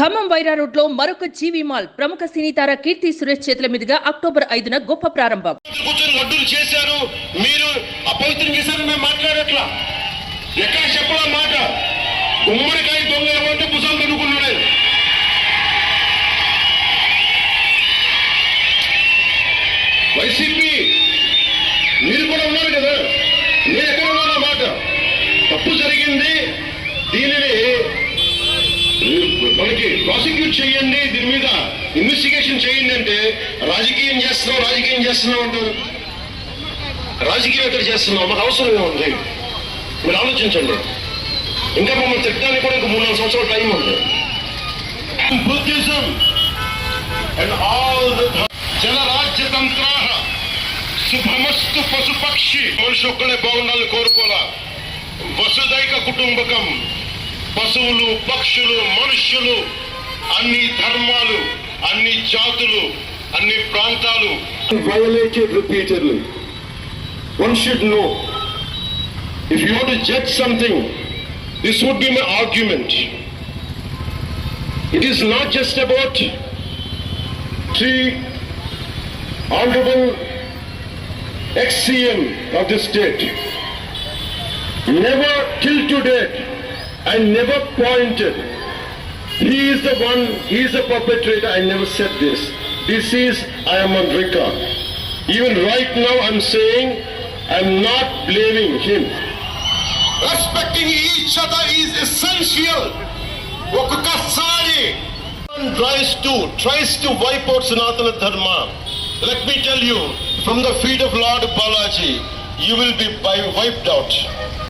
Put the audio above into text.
ఖమ్మం వైరా రోడ్లో మరొక జీవి మాల్. ప్రముఖ సినీ తార కీర్తి సురేష్ చేతుల మీదుగా అక్టోబర్ ఐదున గొప్ప ప్రారంభం. కూర్చొని చేశారు. మీరు అపవిత్రం చేశారు మేము మాట్లాడట్లా. ఎక్కడ చెప్పలా మాట? ఉమ్మడికాయ దొంగ ఏమంటే భుజం కనుక్కున్నాడు వైసీపీ మీరు కూడా ఉన్నారు కదా? నేను ఎక్కడ ఉన్నాను మాట తప్పు జరిగింది. దీనిని మనకి ప్రాసిక్యూట్ చేయండి దీని మీద ఇన్వెస్టిగేషన్ చేయండి అంటే రాజకీయం చేస్తున్నాం రాజకీయం చేస్తున్నాం అంటారు. రాజకీయం ఎక్కడ చేస్తున్నాం? మాకు అవసరం ఏముంది? మీరు ఆలోచించండి. ఇంకా మమ్మల్ని తిట్టడానికి కూడా ఇంకా మూడు నాలుగు సంవత్సరాల టైం ఉంది. బుద్ధిజం అండ్ ఆల్ జనరాజ్యతంత్ర శుభమస్తు పశుపక్షి. మనుషు ఒక్కడే బాగుండాలని కోరుకోలా వసుదైక కుటుంబకం. పశువులు పక్షులు మనుష్యులు అన్ని ధర్మాలు అన్ని జాతులు అన్ని ప్రాంతాలు violated repeatedly. One should know if you want to judge something, this would be my argument. It is not just about three honorable ex-CM of the state. Never till to date, I never pointed. He is the one, he is the perpetrator. I never said this. This is, I am on record. Even right now, I'm saying, I'm not blaming him. Respecting each other is essential. One tries to, tries to wipe out Sanatana Dharma. Let me tell you, from the feet of Lord Balaji, you will be wiped out.